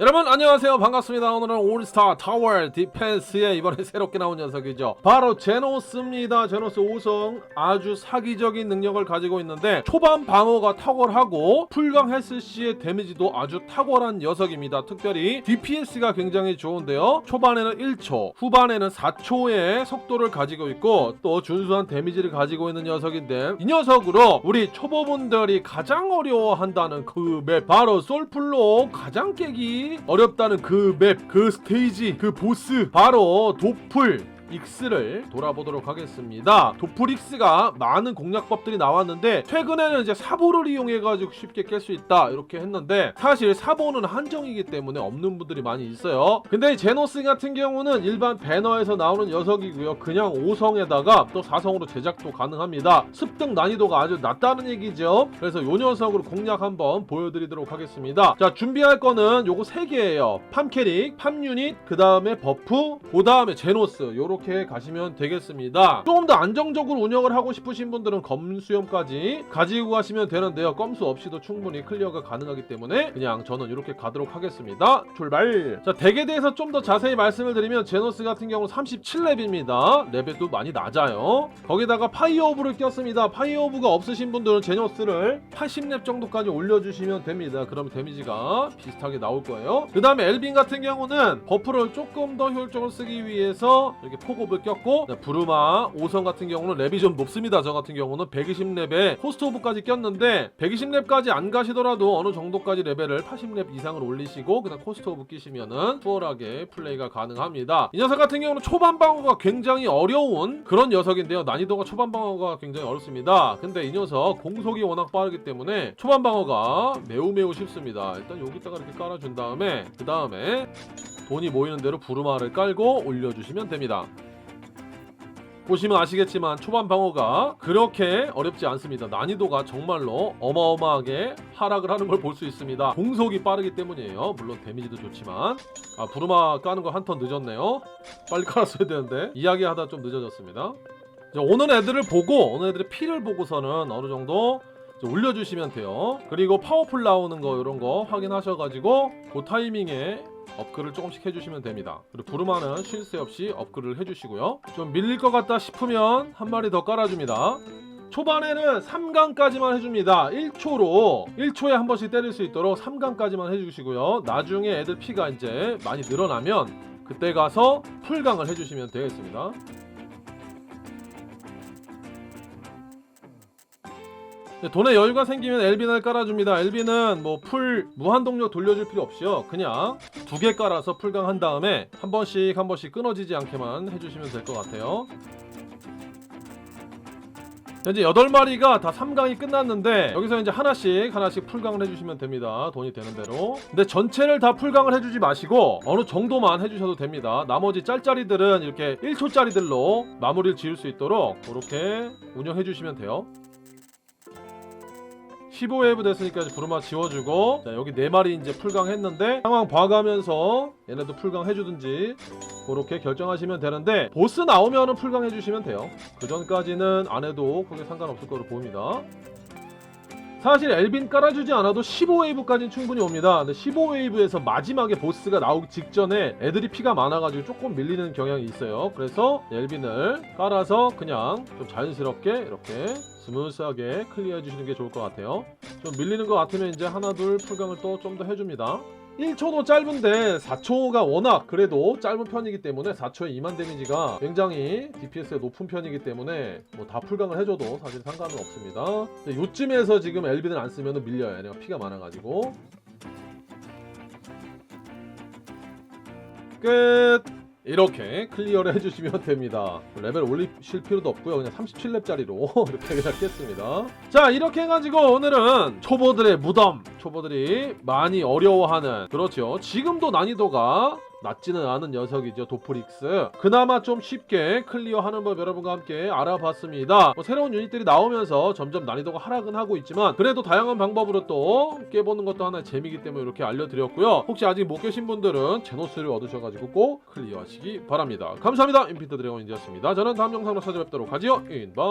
여러분 안녕하세요. 반갑습니다. 오늘은 올스타 타워 디펜스에 이번에 새롭게 나온 녀석이죠. 바로 제노스입니다. 제노스 5성 아주 사기적인 능력을 가지고 있는데 초반 방어가 탁월하고 풀강 헬스 시의 데미지도 아주 탁월한 녀석입니다. 특별히 DPS가 굉장히 좋은데요. 초반에는 1초 후반에는 4초의 속도를 가지고 있고 또 준수한 데미지를 가지고 있는 녀석인데 이 녀석으로 우리 초보분들이 가장 어려워한다는 그 맵 바로 솔플로 가장 깨기 어렵다는 그 맵, 그 스테이지, 그 보스 바로 도플 익스를 돌아보도록 하겠습니다. 도플익스가 많은 공략법들이 나왔는데 최근에는 이제 사보를 이용해가지고 쉽게 깰 수 있다 이렇게 했는데 사실 사보는 한정이기 때문에 없는 분들이 많이 있어요. 근데 제노스 같은 경우는 일반 배너에서 나오는 녀석이고요. 그냥 5성에다가 또 4성으로 제작도 가능합니다. 습득 난이도가 아주 낮다는 얘기죠. 그래서 요 녀석으로 공략 한번 보여드리도록 하겠습니다. 자 준비할 거는 요거 3개예요. 팜캐릭, 팜유닛, 그 다음에 버프, 그 다음에 제노스 요렇게 가시면 되겠습니다. 조금 더 안정적으로 운영을 하고 싶으신 분들은 검수염까지 가지고 가시면 되는데요. 검수 없이도 충분히 클리어가 가능하기 때문에 그냥 저는 이렇게 가도록 하겠습니다. 출발! 자 덱에 대해서 좀 더 자세히 말씀을 드리면 제노스 같은 경우는 37렙입니다. 레벨도 많이 낮아요. 거기다가 파이어오브를 꼈습니다. 파이어오브가 없으신 분들은 제노스를 80렙 정도까지 올려주시면 됩니다. 그럼 데미지가 비슷하게 나올 거예요. 그 다음에 엘빈 같은 경우는 버프를 조금 더 효율적으로 쓰기 위해서 이렇게 폭옵을 꼈고 자, 부르마 5성 같은 경우는 랩이 좀 높습니다. 저 같은 경우는 120렙에 호스트 오브까지 꼈는데 120렙까지 안 가시더라도 어느 정도까지 레벨을 80렙 이상을 올리시고 그다음 코스트 오브 끼시면은 수월하게 플레이가 가능합니다. 이 녀석 같은 경우는 초반 방어가 굉장히 어려운 그런 녀석인데요. 난이도가 초반 방어가 굉장히 어렵습니다. 근데 이 녀석 공속이 워낙 빠르기 때문에 초반 방어가 매우 매우 쉽습니다. 일단 여기다가 이렇게 깔아준 다음에 그 다음에 돈이 모이는 대로 부르마를 깔고 올려주시면 됩니다. 보시면 아시겠지만 초반 방어가 그렇게 어렵지 않습니다. 난이도가 정말로 어마어마하게 하락을 하는 걸 볼 수 있습니다. 공속이 빠르기 때문이에요. 물론 데미지도 좋지만 아 부르마 까는 거 한 턴 늦었네요. 빨리 깔았어야 되는데 이야기하다 좀 늦어졌습니다. 오는 애들을 보고 오는 애들의 피를 보고서는 어느 정도 올려주시면 돼요. 그리고 파워풀 나오는 거 이런 거 확인하셔가지고 그 타이밍에 업글을 조금씩 해주시면 됩니다. 그리고 부르마는 쉴 새 없이 업글을 해주시고요. 좀 밀릴 것 같다 싶으면 한 마리 더 깔아줍니다. 초반에는 3강까지만 해줍니다. 1초로 1초에 한 번씩 때릴 수 있도록 3강까지만 해주시고요. 나중에 애들 피가 이제 많이 늘어나면 그때 가서 풀강을 해주시면 되겠습니다. 돈에 여유가 생기면 엘빈을 깔아줍니다. 엘빈은 뭐 풀 무한 동력 돌려줄 필요 없이요. 그냥 두 개 깔아서 풀강 한 다음에 한 번씩 한 번씩 끊어지지 않게만 해주시면 될 것 같아요. 현재 8마리가 다 3강이 끝났는데 여기서 이제 하나씩 하나씩 풀강을 해주시면 됩니다. 돈이 되는 대로. 근데 전체를 다 풀강을 해주지 마시고 어느 정도만 해주셔도 됩니다. 나머지 짤짜리들은 이렇게 1초짜리들로 마무리를 지을 수 있도록 그렇게 운영해 주시면 돼요. 15웨이브 됐으니까 이제 부르마 지워주고 자 여기 4마리 이제 풀강 했는데 상황 봐가면서 얘네도 풀강 해주든지 그렇게 결정하시면 되는데 보스 나오면은 풀강 해주시면 돼요. 그 전까지는 안 해도 크게 상관없을 거로 보입니다 사실 엘빈 깔아주지 않아도 15웨이브까지는 충분히 옵니다. 근데 15웨이브에서 마지막에 보스가 나오기 직전에 애들이 피가 많아가지고 조금 밀리는 경향이 있어요. 그래서 엘빈을 깔아서 그냥 좀 자연스럽게 이렇게 스무스하게 클리어 해 주시는 게 좋을 것 같아요. 좀 밀리는 것 같으면 이제 하나 둘 풀강을 또 좀 더 해줍니다 1초도 짧은데 4초가 워낙 그래도 짧은 편이기 때문에 4초에 2만 데미지가 굉장히 DPS가 높은 편이기 때문에 뭐 다 풀강을 해줘도 사실 상관은 없습니다. 요쯤에서 지금 엘빈을 안 쓰면 밀려요. 얘네가 피가 많아가지고. 끝 이렇게 클리어를 해주시면 됩니다. 레벨 올리실 필요도 없고요. 그냥 37렙짜리로 이렇게 그냥 깼습니다. 자 이렇게 해가지고 오늘은 초보들의 무덤 초보들이 많이 어려워하는 그렇죠. 지금도 난이도가 낮지는 않은 녀석이죠 도프릭스. 그나마 좀 쉽게 클리어하는 법 여러분과 함께 알아봤습니다. 뭐 새로운 유닛들이 나오면서 점점 난이도가 하락은 하고 있지만 그래도 다양한 방법으로 또 깨보는 것도 하나의 재미이기 때문에 이렇게 알려드렸고요. 혹시 아직 못 계신 분들은 제노스를 얻으셔가지고 꼭 클리어하시기 바랍니다. 감사합니다. 인피트 드래곤 인디였습니다. 저는 다음 영상으로 찾아뵙도록 하지요. 인바